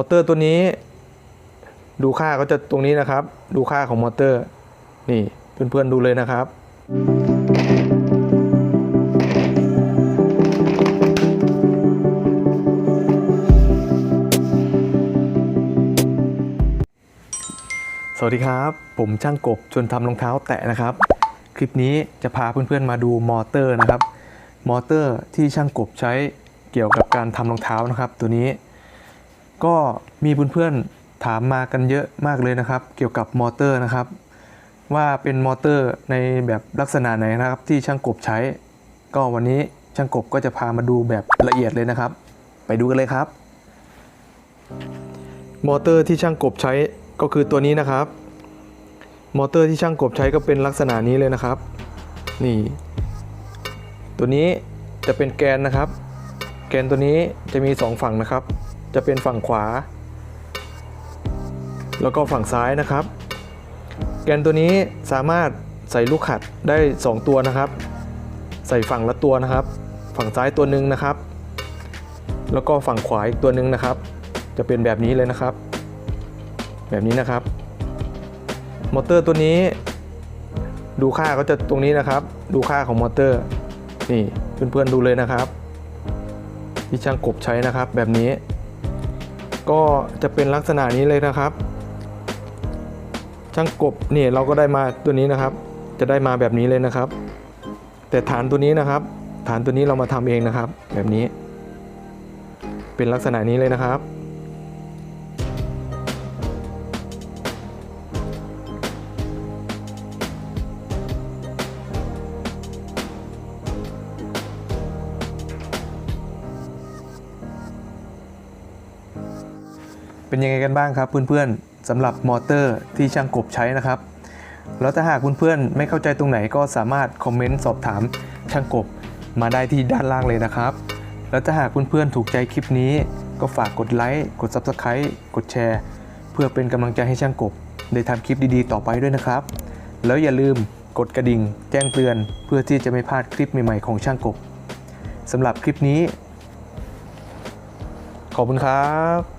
มอเตอร์ตัวนี้ ดูค่าก็จะตรงนี้นะครับ ดูค่าของมอเตอร์ นี่เพื่อนๆดูเลยนะครับ สวัสดีครับ ผมช่างกบชวนทำรองเท้าแตะนะครับ คลิปนี้จะพาเพื่อนๆมาดูมอเตอร์นะครับ มอเตอร์ที่ช่างกบใช้เกี่ยวกับการทำรองเท้านะครับ ตัวนี้ ก็มีเพื่อนๆถามมากันเยอะมากเลยนะครับ เกี่ยวกับมอเตอร์นะครับ ว่าเป็นมอเตอร์ในแบบลักษณะไหนนะครับ ที่ช่างกบใช้ ก็วันนี้ช่างกบก็จะพามาดูแบบละเอียดเลยนะครับ ไปดูกันเลยครับ มอเตอร์ที่ช่างกบใช้ก็คือตัวนี้นะครับ มอเตอร์ที่ช่างกบใช้ก็เป็นลักษณะนี้เลยนะครับ นี่ ตัวนี้จะเป็นแกนนะครับ แกนตัวนี้จะมีสองฝั่งนะครับ จะเป็นฝั่งขวา แล้วก็ฝั่งซ้ายนะครับ แกนตัวนี้สามารถใส่ลูกขัดได้ 2 ตัวนะครับ ใส่ฝั่งละตัวนะครับ ฝั่งซ้ายตัวหนึ่งนะครับ แล้วก็ฝั่งขวาอีกตัวหนึ่งนะครับ จะเป็นแบบนี้เลยนะครับ แบบนี้นะครับ มอเตอร์ตัวนี้ ดูค่าก็จะตรงนี้นะครับ ดูค่าของมอเตอร์ นี่เพื่อนๆดูเลยนะครับที่ช่างกบใช้นะครับแบบนี้ ก็จะเป็นลักษณะนี้เลยนะครับ ช่างกบเนี่ยเราก็ได้มาตัวนี้นะครับ จะได้มาแบบนี้เลยนะครับ แต่ฐานตัวนี้นะครับ ฐานตัวนี้เรามาทำเองนะครับ แบบนี้ เป็นลักษณะนี้เลยนะครับ เป็นยังไงกันบ้างครับเพื่อนๆสำหรับมอเตอร์ที่ช่างกบใช้นะครับ แล้วถ้าหากเพื่อนๆไม่เข้าใจตรงไหนก็สามารถคอมเมนต์สอบถามช่างกบมาได้ที่ด้านล่างเลยนะครับ แล้วถ้าหากเพื่อนๆถูกใจคลิปนี้ ก็ฝากกดไลค์กด Subscribe กดแชร์ เพื่อเป็นกำลังใจให้ช่างกบได้ทำคลิปดีๆ ต่อไปด้วยนะครับ แล้วอย่าลืมกดกระดิ่ง แจ้งเตือน เพื่อที่จะไม่พลาดคลิปใหม่ๆของช่างกบสำหรับคลิปนี้ ขอบคุณครับ